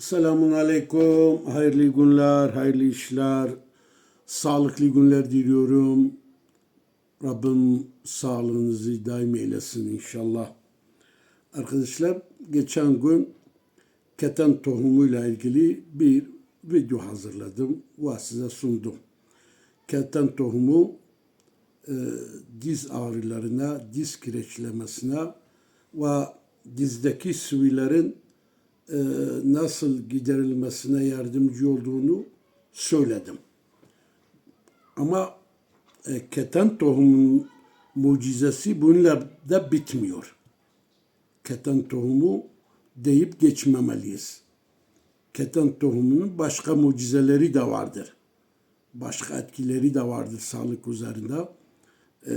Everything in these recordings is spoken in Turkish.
Selamun Aleyküm. Hayırlı günler, hayırlı işler, sağlıklı günler diliyorum. Rabbim sağlığınızı daim eylesin inşallah. Arkadaşlar geçen gün keten tohumuyla ilgili bir video hazırladım ve size sundum. Keten tohumu e, diz ağrılarına, diz kireçlemesine ve dizdeki sıvıların e, nasıl giderilmesine yardımcı olduğunu söyledim. Ama e, keten tohumun mucizesi bununla da bitmiyor. Keten tohumu deyip geçmemeliyiz. Keten tohumunun başka mucizeleri de vardır. Başka etkileri de vardır sağlık üzerinde. E,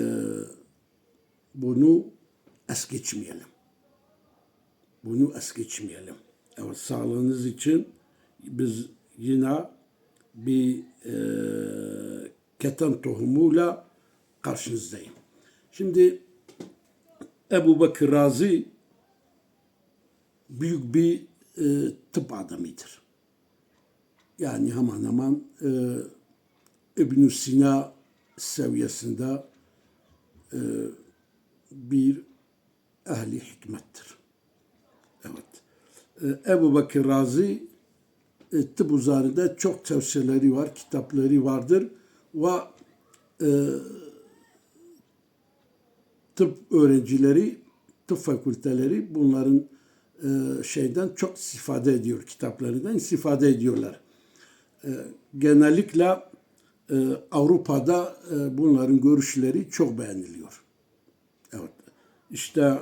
bunu es geçmeyelim. Bunu es geçmeyelim. Evet, sağlığınız için biz yine bir e, keten tohumuyla karşınızdayım. Şimdi Ebu Bekir Razi büyük bir e, tıp adamıdır. Yani hemen hemen e, İbn Sina seviyesinde e, bir ehli hikmettir. Evet. Ee, Ebu Bekir Razi e, tıp üzerinde çok tavsiyeleri var, kitapları vardır ve e, tıp öğrencileri, tıp fakülteleri bunların e, şeyden çok istifade ediyor, kitaplarından istifade ediyorlar. E, genellikle e, Avrupa'da e, bunların görüşleri çok beğeniliyor. Evet. İşte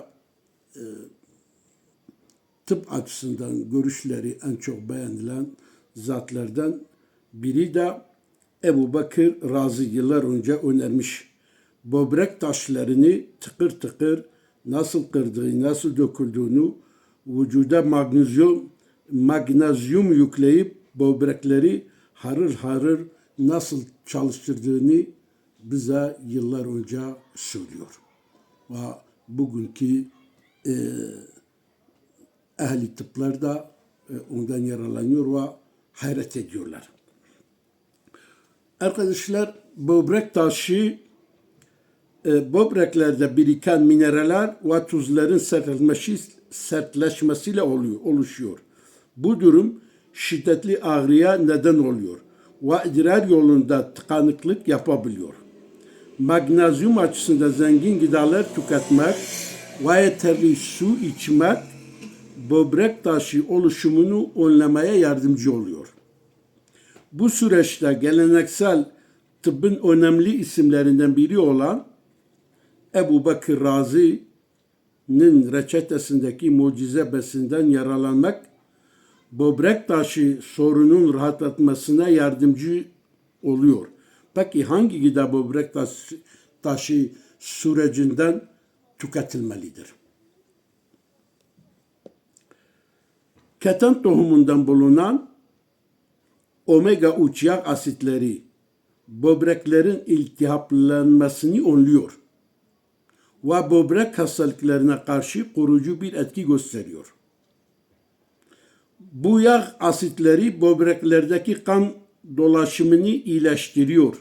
e, tıp açısından görüşleri en çok beğenilen zatlardan biri de Ebu Bakır Razi yıllar önce önermiş. Böbrek taşlarını tıkır tıkır nasıl kırdığı, nasıl döküldüğünü, vücuda magnezyum, magnezyum yükleyip böbrekleri harır harır nasıl çalıştırdığını bize yıllar önce söylüyor. Ve bugünkü e, ehli tıplar da e, ondan yararlanıyor ve hayret ediyorlar. Arkadaşlar böbrek taşı e, böbreklerde biriken mineraller ve tuzların sertleşmesi, sertleşmesiyle oluyor, oluşuyor. Bu durum şiddetli ağrıya neden oluyor ve idrar yolunda tıkanıklık yapabiliyor. Magnezyum açısından zengin gıdalar tüketmek ve yeterli su içmek böbrek taşı oluşumunu önlemeye yardımcı oluyor. Bu süreçte geleneksel tıbbın önemli isimlerinden biri olan Ebu Bekir Razi'nin reçetesindeki mucize besinden yararlanmak, böbrek taşı sorunun rahatlatmasına yardımcı oluyor. Peki hangi gıda böbrek taşı, taşı sürecinden tüketilmelidir? Keten tohumundan bulunan omega 3 yağ asitleri böbreklerin iltihaplanmasını önlüyor ve böbrek hastalıklarına karşı koruyucu bir etki gösteriyor. Bu yağ asitleri böbreklerdeki kan dolaşımını iyileştiriyor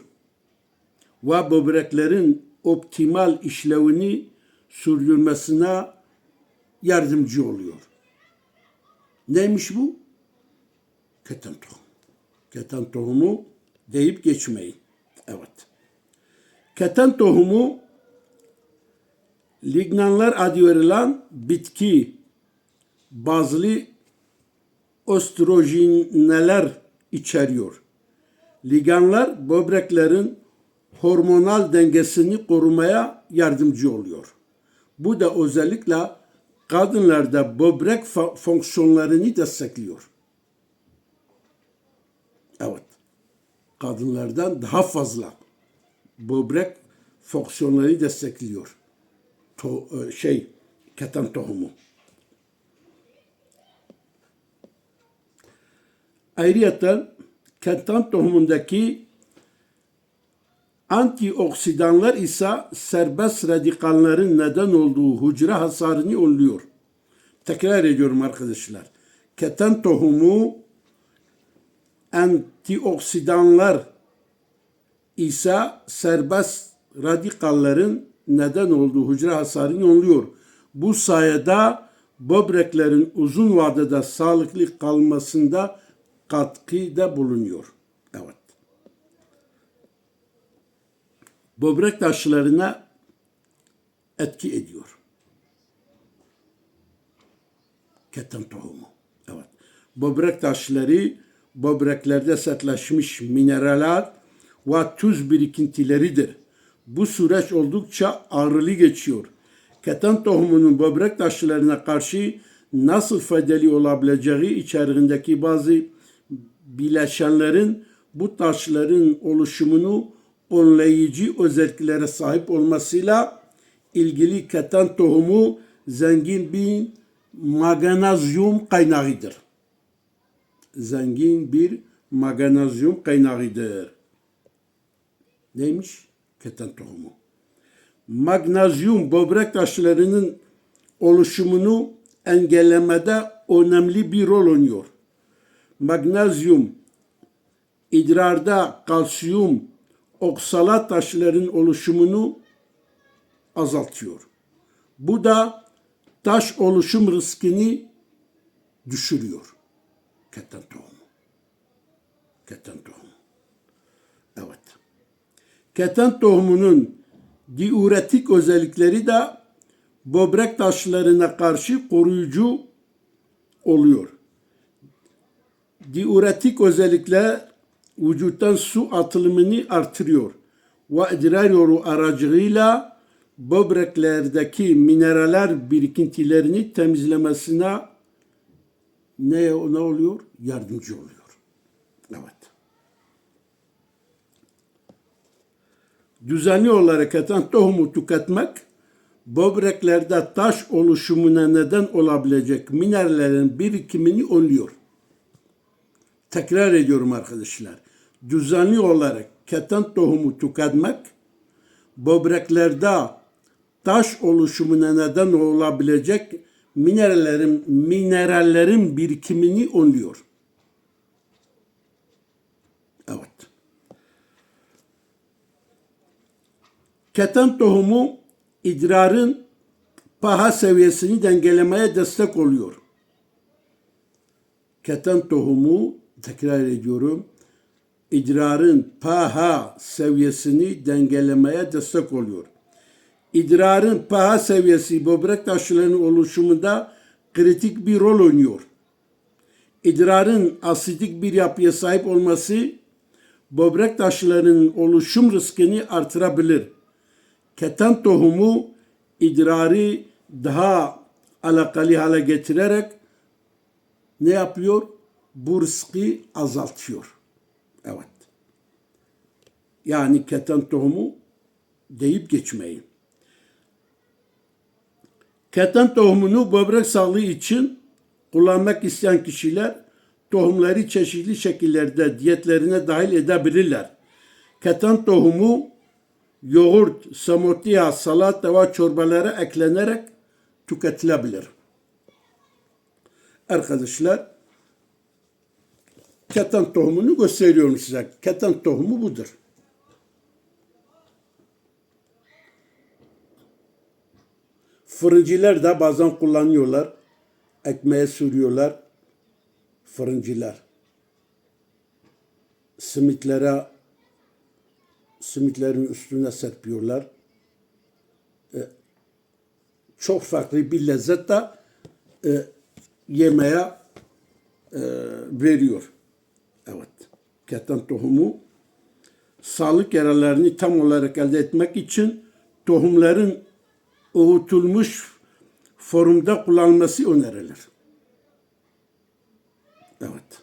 ve böbreklerin optimal işlevini sürdürmesine yardımcı oluyor. Neymiş bu? Keten tohumu. Keten tohumu deyip geçmeyin. Evet. Keten tohumu lignanlar adı verilen bitki bazlı östrojenler içeriyor. Liganlar böbreklerin hormonal dengesini korumaya yardımcı oluyor. Bu da özellikle kadınlarda böbrek fonksiyonlarını destekliyor. Evet. Kadınlardan daha fazla böbrek fonksiyonları destekliyor. To, şey, keten tohumu. Ayrıca keten tohumundaki Antioksidanlar ise serbest radikallerin neden olduğu hücre hasarını önlüyor. Tekrar ediyorum arkadaşlar. keten tohumu antioksidanlar ise serbest radikallerin neden olduğu hücre hasarını önlüyor. Bu sayede böbreklerin uzun vadede sağlıklı kalmasında katkıda bulunuyor. Evet. Böbrek taşlarına etki ediyor. Keten tohumu. Evet. Böbrek taşları böbreklerde sertleşmiş mineraller ve tuz birikintileridir. Bu süreç oldukça ağrılı geçiyor. Keten tohumunun böbrek taşlarına karşı nasıl faydalı olabileceği içeriğindeki bazı bileşenlerin bu taşların oluşumunu önleyici özelliklere sahip olmasıyla ilgili keten tohumu zengin bir magnezyum kaynağıdır. Zengin bir magnezyum kaynağıdır. Neymiş? Keten tohumu. Magnezyum böbrek taşlarının oluşumunu engellemede önemli bir rol oynuyor. Magnezyum idrarda kalsiyum oksalat taşların oluşumunu azaltıyor. Bu da taş oluşum riskini düşürüyor. Keten tohumu. Keten tohumu. Evet. Keten tohumunun diüretik özellikleri de böbrek taşlarına karşı koruyucu oluyor. Diüretik özellikler vücuttan su atılımını artırıyor ve idrar yolu aracılığıyla böbreklerdeki mineraller birikintilerini temizlemesine ne, ne oluyor? Yardımcı oluyor. Evet. Düzenli olarak eten tohumu tüketmek böbreklerde taş oluşumuna neden olabilecek minerallerin birikimini önlüyor. Tekrar ediyorum arkadaşlar. Düzenli olarak keten tohumu tüketmek böbreklerde taş oluşumuna neden olabilecek minerallerin minerallerin birikimini önlüyor. Evet. Keten tohumu idrarın pH seviyesini dengelemeye destek oluyor. Keten tohumu tekrar ediyorum idrarın pH seviyesini dengelemeye destek oluyor. İdrarın pH seviyesi böbrek taşlarının oluşumunda kritik bir rol oynuyor. İdrarın asidik bir yapıya sahip olması böbrek taşlarının oluşum riskini artırabilir. Keten tohumu idrarı daha alakalı hale getirerek ne yapıyor? Bu riski azaltıyor. Evet. Yani keten tohumu deyip geçmeyin. Keten tohumunu böbrek sağlığı için kullanmak isteyen kişiler tohumları çeşitli şekillerde diyetlerine dahil edebilirler. Keten tohumu yoğurt, samotya, salata ve çorbalara eklenerek tüketilebilir. Arkadaşlar keten tohumunu gösteriyorum size. Keten tohumu budur. Fırıncılar da bazen kullanıyorlar. Ekmeğe sürüyorlar. Fırıncılar. Simitlere simitlerin üstüne serpiyorlar. E, çok farklı bir lezzet de e, yemeğe e, veriyor. Evet. Keten tohumu sağlık yararlarını tam olarak elde etmek için tohumların öğütülmüş formda kullanılması önerilir. Evet.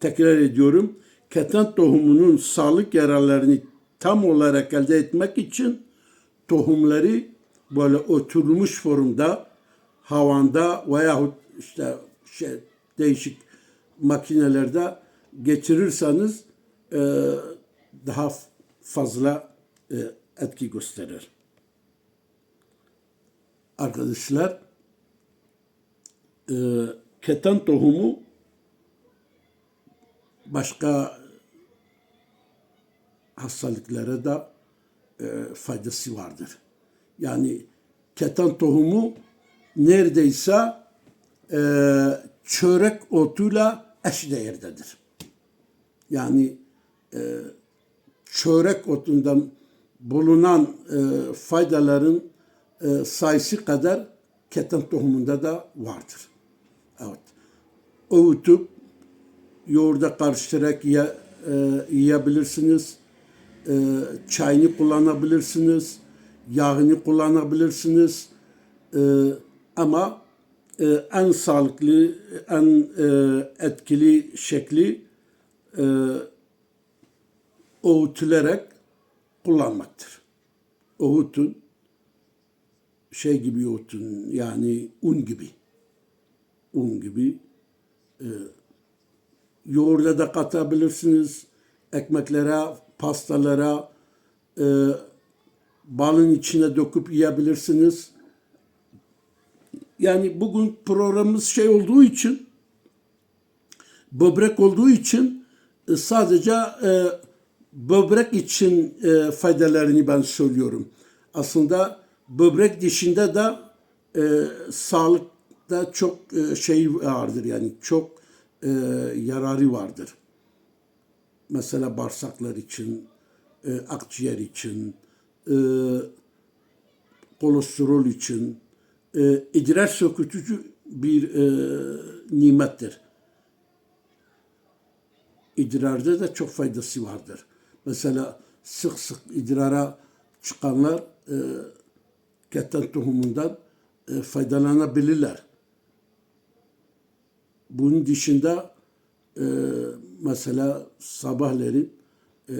Tekrar ediyorum. Keten tohumunun sağlık yararlarını tam olarak elde etmek için tohumları böyle oturmuş formda havanda veyahut işte şey, değişik makinelerde geçirirseniz e, daha fazla e, etki gösterir. Arkadaşlar e, keten tohumu başka hastalıklara da e, faydası vardır. Yani keten tohumu neredeyse e, çörek otuyla eşdeğerdedir. Yani e, çörek otundan bulunan e, faydaların e, sayısı kadar keten tohumunda da vardır. Evet. Öğütüp yoğurda karıştırarak ye, e, yiyebilirsiniz. E, çayını kullanabilirsiniz. Yağını kullanabilirsiniz. E, ama e, en sağlıklı, en e, etkili şekli e, öğütülerek kullanmaktır. Öğütün şey gibi öğütün yani un gibi. Un gibi e, yoğurda da katabilirsiniz. Ekmeklere, pastalara, e, balın içine döküp yiyebilirsiniz. Yani bugün programımız şey olduğu için, böbrek olduğu için sadece e, böbrek için e, faydalarını ben söylüyorum. Aslında böbrek dışında da e, sağlıkta çok e, şey vardır yani çok e, yararı vardır. Mesela bağırsaklar için, e, akciğer için, e, kolesterol için, e, idrar sökütücü bir e, nimettir. İdrarda da çok faydası vardır. Mesela sık sık idrara çıkanlar e, keten tohumundan e, faydalanabilirler. Bunun dışında e, mesela sabahleyin e,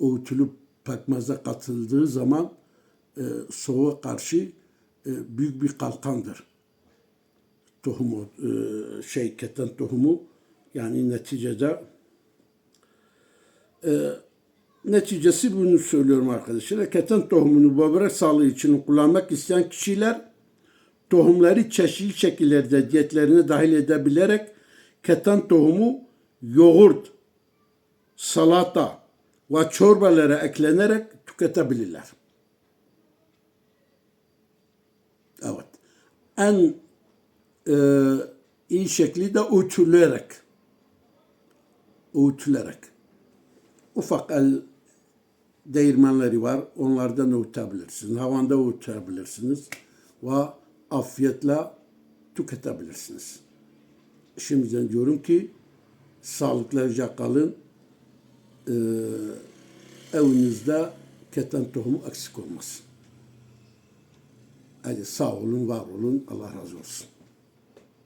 öğütülüp pekmeze katıldığı zaman e, soğuğa karşı e, büyük bir kalkandır. Tohumu, e, şey keten tohumu yani neticede e, neticesi bunu söylüyorum arkadaşlar. Keten tohumunu böbrek sağlığı için kullanmak isteyen kişiler tohumları çeşitli şekillerde diyetlerine dahil edebilerek keten tohumu yoğurt, salata ve çorbalara eklenerek tüketebilirler. Evet. En e, iyi şekli de öğütülerek öğütülerek ufak el değirmenleri var. Onlardan öğütebilirsiniz. Havanda öğütebilirsiniz. Ve afiyetle tüketebilirsiniz. Şimdiden diyorum ki sağlıklıca kalın. Ee, evinizde keten tohumu eksik olmasın. Hadi sağ olun, var olun. Allah razı olsun.